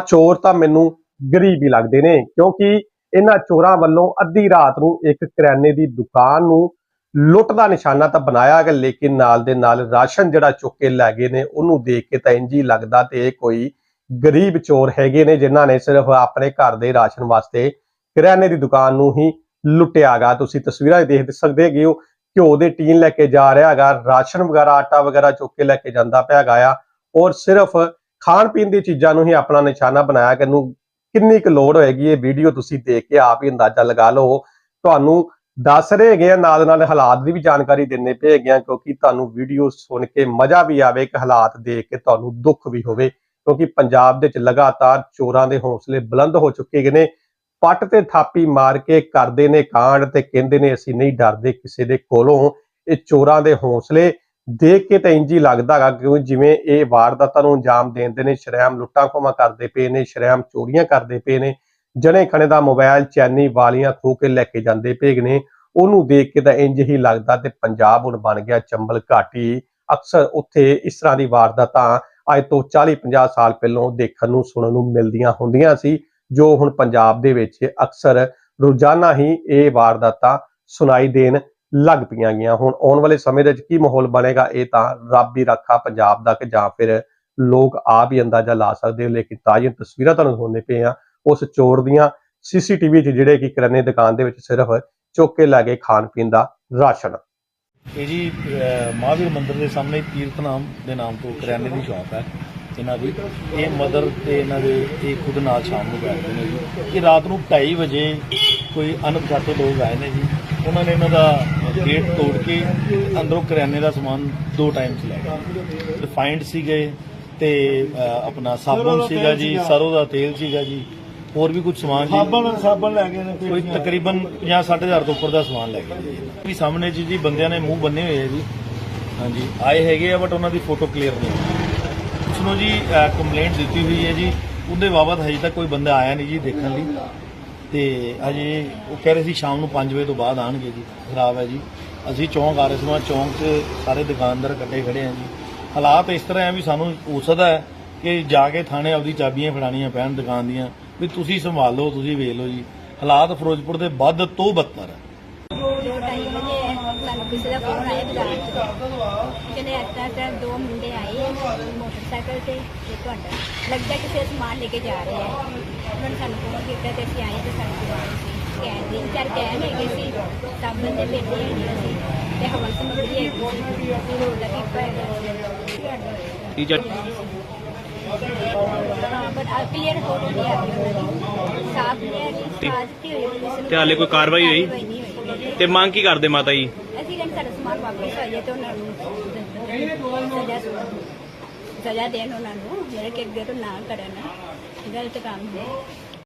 ਚੋਰ ਤਾਂ ਮੈਨੂੰ ਗਰੀਬ ਹੀ ਲੱਗਦੇ ਨੇ, ਕਿਉਂਕਿ ਇਹਨਾਂ ਚੋਰਾਂ ਵੱਲੋਂ ਅੱਧੀ ਰਾਤ ਨੂੰ ਇੱਕ ਕਰਿਆਨੇ ਦੀ ਦੁਕਾਨ ਨੂੰ ਲੁੱਟ ਦਾ ਨਿਸ਼ਾਨਾ ਤਾਂ ਬਣਾਇਆ ਗਿਆ, ਲੇਕਿਨ ਨਾਲ ਦੇ ਨਾਲ ਰਾਸ਼ਨ ਜਿਹੜਾ ਚੁੱਕ ਕੇ ਲੈ ਗਏ ਨੇ, ਉਹਨੂੰ ਦੇਖ ਕੇ ਤਾਂ ਇੰਝ ਹੀ ਲੱਗਦਾ ਤੇ ਇਹ ਕੋਈ ਗਰੀਬ ਚੋਰ ਹੈਗੇ ਨੇ ਜਿਨ੍ਹਾਂ ਨੇ ਸਿਰਫ ਆਪਣੇ ਘਰ ਦੇ ਰਾਸ਼ਨ ਵਾਸਤੇ ਕਰਿਆਨੇ ਦੀ ਦੁਕਾਨ ਨੂੰ ਹੀ ਲੁੱਟਿਆਗਾ ਤੁਸੀਂ ਤਸਵੀਰਾਂ ਦੇਖ ਸਕਦੇ ਹੈਗੇ ਹੋ, ਘਿਓ ਦੇ ਟੀਨ ਲੈ ਕੇ ਜਾ ਰਿਹਾ ਹੈਗਾ ਰਾਸ਼ਨ ਵਗੈਰਾ, ਆਟਾ ਵਗੈਰਾ ਚੁੱਕ ਕੇ ਲੈ ਕੇ ਜਾਂਦਾ ਪਿਆ ਹੈਗਾ ਆ, ਔਰ ਸਿਰਫ ਖਾਣ ਪੀਣ ਦੀ ਚੀਜ਼ਾਂ ਨੂੰ ਹੀ ਆਪਣਾ ਨਿਸ਼ਾਨਾ ਬਣਾਇਆ ਕਿ ਇਹਨੂੰ ਕਿੰਨੀ ਕੁ ਲੋੜ ਹੋਏਗੀ, ਇਹ ਵੀਡੀਓ ਤੁਸੀਂ ਦੇਖ ਕੇ ਆਪ ਹੀ ਅੰਦਾਜ਼ਾ ਲਗਾ ਲਓ। ਤੁਹਾਨੂੰ ਦੱਸ ਰਹੇ ਹੈਗੇ ਆ, ਨਾਲ ਨਾਲ ਹਾਲਾਤ ਦੀ ਵੀ ਜਾਣਕਾਰੀ ਦਿੰਨੇ ਪਏ ਹੈਗੇ ਆ, ਕਿਉਂਕਿ ਤੁਹਾਨੂੰ ਵੀਡੀਓ ਸੁਣ ਕੇ ਮਜ਼ਾ ਵੀ ਆਵੇ ਕਿ ਹਾਲਾਤ ਦੇਖ ਕੇ ਤੁਹਾਨੂੰ ਦੁੱਖ ਵੀ ਹੋਵੇ, ਕਿਉਂਕਿ ਪੰਜਾਬ ਦੇ ਵਿੱਚ ਲਗਾਤਾਰ ਚੋਰਾਂ ਦੇ ਹੌਸਲੇ ਬੁਲੰਦ ਹੋ ਚੁੱਕੇ ਹੈਗੇ ਨੇ। ਪੱਟ ਤੇ ਥਾਪੀ ਮਾਰ ਕੇ ਕਰਦੇ ਨੇ ਕਾਂਡ ਤੇ ਕਹਿੰਦੇ ਨੇ ਅਸੀਂ ਨਹੀਂ ਡਰਦੇ ਕਿਸੇ ਦੇ ਕੋਲੋਂ। ਇਹ ਚੋਰਾਂ ਦੇ ਹੌਸਲੇ ਦੇਖ ਕੇ ਤਾਂ ਇੰਜ ਹੀ ਲੱਗਦਾ ਹੈਗਾ ਜਿਵੇਂ ਇਹ ਵਾਰਦਾਤਾਂ ਨੂੰ ਅੰਜਾਮ ਦੇਂਦੇ ਨੇ, ਸ਼ਰੇਆਮ ਲੁੱਟਾਂ ਖੋਹਾਂ ਕਰਦੇ ਪਏ ਨੇ, ਸ਼ਰੇਆਮ ਚੋਰੀਆਂ ਕਰਦੇ ਪਏ ਨੇ, ਜਣੇ ਖਣੇ ਦਾ ਮੋਬਾਈਲ ਚੈਨੀ ਵਾਲੀਆਂ ਖੋ ਕੇ ਲੈ ਕੇ ਜਾਂਦੇ ਪਏ ਨੇ। ਉਹਨੂੰ ਦੇਖ ਕੇ ਤਾਂ ਇੰਜ ਹੀ ਲੱਗਦਾ ਤੇ ਪੰਜਾਬ ਹੁਣ ਬਣ ਗਿਆ ਚੰਬਲ ਘਾਟੀ। ਅਕਸਰ ਉੱਥੇ ਇਸ ਤਰ੍ਹਾਂ ਦੀ ਵਾਰਦਾਤਾਂ ਅੱਜ ਤੋਂ 40 50 ਸਾਲ ਪਹਿਲਾਂ ਦੇਖਣ ਨੂੰ, ਸੁਣਨ ਨੂੰ ਮਿਲਦੀਆਂ ਹੁੰਦੀਆਂ ਸੀ, ਜੋ ਹੁਣ ਪੰਜਾਬ ਦੇ ਵਿੱਚ ਅਕਸਰ ਰੋਜ਼ਾਨਾ ਹੀ ਇਹ ਵਾਰਦਾਤਾਂ ਸੁਣਾਈ ਦੇਣ ਲੱਗ ਪਈਆਂ ਗਈਆਂ। ਹੁਣ ਆਉਣ ਵਾਲੇ ਸਮੇਂ ਦੇ ਵਿੱਚ ਕੀ ਮਾਹੌਲ ਬਣੇਗਾ, ਇਹ ਤਾਂ ਰੱਬ ਹੀ ਰੱਖਾ ਪੰਜਾਬ ਦਾ ਕਿ ਜਾਂ ਫਿਰ ਲੋਕ ਆਪ ਹੀ ਅੰਦਾਜ਼ਾ ਲਾ ਸਕਦੇ ਹੋ ਲੇਕਿਨ ਤਾਜ਼ੀਆਂ ਤਸਵੀਰਾਂ ਤੁਹਾਨੂੰ ਦਿਖਾਉਂਦੇ ਪਏ ਆ ਉਸ ਚੋਰ ਦੀਆਂ ਸੀਸੀਟੀਵੀ 'ਚ ਜਿਹੜੇ ਕਿ ਕਿਰਾਨੇ ਦੁਕਾਨ ਦੇ ਵਿੱਚ ਸਿਰਫ ਚੁੱਕ ਕੇ ਲੈ ਗਏ ਖਾਣ ਪੀਣ ਦਾ ਰਾਸ਼ਨ। ਇਹ ਜੀ ਮਹਾਵੀਰ ਮੰਦਿਰ ਦੇ ਸਾਹਮਣੇ ਤੀਰਥ ਦੇ ਨਾਮ ਤੋਂ ਕਰਿਆਨੇ ਦੀ ਸ਼ਾਪ ਹੈ ਇਹਨਾਂ ਦੀ। ਇਹ ਮਦਰ ਤੇ ਇਹਨਾਂ ਦੇ, ਇਹ ਖੁਦ ਨਾਲ ਸ਼ਾਮ ਨੂੰ ਬੈਠਦੇ ਨੇ ਜੀ। ਇਹ ਰਾਤ ਨੂੰ 2:30 ਵਜੇ ਕੋਈ ਅਣਪਛਾਤੇ ਲੋਕ ਆਏ ਨੇ ਜੀ। ਉਹਨਾਂ ਨੇ ਇਹਨਾਂ ਦਾ ਗੇਟ ਤੋੜ ਕੇ ਅੰਦਰੋਂ ਕਰਿਆਨੇ ਦਾ ਸਮਾਨ ਦੋ ਟਾਈਮ ਚ ਲੈ ਗਏ। ਰਿਫਾਈਨਡ ਸੀਗੇ ਤੇ ਆਪਣਾ ਸਾਬਣ ਸੀਗਾ ਜੀ ਸਰੋਂ ਦਾ ਤੇਲ ਸੀਗਾ ਜੀ ਹੋਰ ਵੀ ਕੁਝ ਸਮਾਨ ਜੀ। ਸਾਬਣ ਸਾਬਣ ਲੈ ਗਏ ਨੇ ਕੋਈ ਤਕਰੀਬਨ 50 ਹਜ਼ਾਰ ਤੋਂ ਉੱਪਰ ਦਾ ਸਮਾਨ ਲੈ ਗਏ ਜੀ। ਵੀ ਸਾਹਮਣੇ ਜੀ ਜੀ ਬੰਦਿਆਂ ਨੇ ਮੂੰਹ ਬੰਨੇ ਹੋਏ ਆ ਜੀ। ਹਾਂਜੀ ਆਏ ਹੈਗੇ ਆ ਬਟ ਉਹਨਾਂ ਦੀ ਫੋਟੋ ਕਲੀਅਰ ਨਹੀਂ ਨੂੰ ਜੀ ਕੰਪਲੇਂਟ ਦਿੱਤੀ ਹੋਈ ਹੈ ਜੀ। ਉਹਦੇ ਬਾਬਤ ਹਜੇ ਤੱਕ ਕੋਈ ਬੰਦਾ ਆਇਆ ਨਹੀਂ ਜੀ ਦੇਖਣ ਲਈ। ਤੇ ਅਜੇ ਉਹ ਕਹਿ ਰਹੇ ਸੀ ਸ਼ਾਮ ਨੂੰ 5 ਵਜੇ ਤੋਂ ਬਾਅਦ ਆਣਗੇ ਜੀ, ਖਰਾਬ ਹੈ ਜੀ। ਅਸੀਂ ਚੌਂਕ ਆ ਰਹੇ ਸੀ ਚੌਂਕ 'ਚ ਸਾਰੇ ਦੁਕਾਨਦਾਰ ਇਕੱਠੇ ਖੜੇ ਆ ਜੀ। ਹਾਲਾਤ ਇਸ ਤਰ੍ਹਾਂ ਆ ਵੀ ਸਾਨੂੰ ਹੋ ਸਕਦਾ ਹੈ ਕਿ ਜਾ ਕੇ ਥਾਣੇ ਆਪਦੀ ਚਾਬੀਆਂ ਫੜਾਣੀਆਂ ਪੈਣ ਦੁਕਾਨ ਦੀਆਂ, ਵੀ ਤੁਸੀਂ ਸੰਭਾਲ ਲਓ, ਤੁਸੀਂ ਵੇਖ ਲਓ ਜੀ। ਹਾਲਾਤ ਫਿਰੋਜ਼ਪੁਰ ਦੇ ਵੱਧ ਤੋਂ ਬੱਤਰ ਹੈ। ਕਿਸੇ ਦਾ ਫੋਨ ਆਇਆ ਬਾਜ਼ਾਰ ਕਹਿੰਦੇ ਅੱਤਾ ਤਾਂ ਦੋ ਮੁੰਡੇ ਆਏ ਮੋਟਰਸਾਈਕਲ ਤੇ ਤੇ ਤੁਹਾਡਾ। ਲੱਗਦਾ ਕਿਸੇ ਸਮਾਨ ਲੈ ਕੇ ਜਾ ਰਹੇ ਆ। ਸਾਨੂੰ ਫੋਨ ਕੀਤਾ ਤੇ ਅਸੀਂ ਆਏ ਤੇ ਸੀ ਚਾਰ ਹੈਗੇ ਸੀ ਦੇ ਹੈਗੇ ਸੀ। ਤੇ ਹਵਨ ਸਮੱਗਰੀ ਹੈਗੀ ਸੀ ਲੱਗੀ ਪੈ ਹਾਂ ਤੇ ਹਾਲੇ ਕੋਈ ਕਾਰਵਾਈ ਹੋਈ? ਤੇ ਮੰਗ ਕੀ ਕਰਦੇ ਮਾਤਾ ਜੀ? ਅਸੀਂ ਕਹਿੰਦੇ ਸਾਡਾ ਸਮਾਨ ਵਾਪਸ ਆ ਜਾਏ ਤੇ ਉਹਨਾਂ ਨੂੰ ਸਜ਼ਾ ਸਜ਼ਾ ਦੇਣ ਉਹਨਾਂ ਨੂੰ ਜਿਹੜੇ ਕਿ ਅੱਗੇ ਤੋਂ ਨਾ ਕਰਨ। ਗਲਤ ਕੰਮ ਹੈ।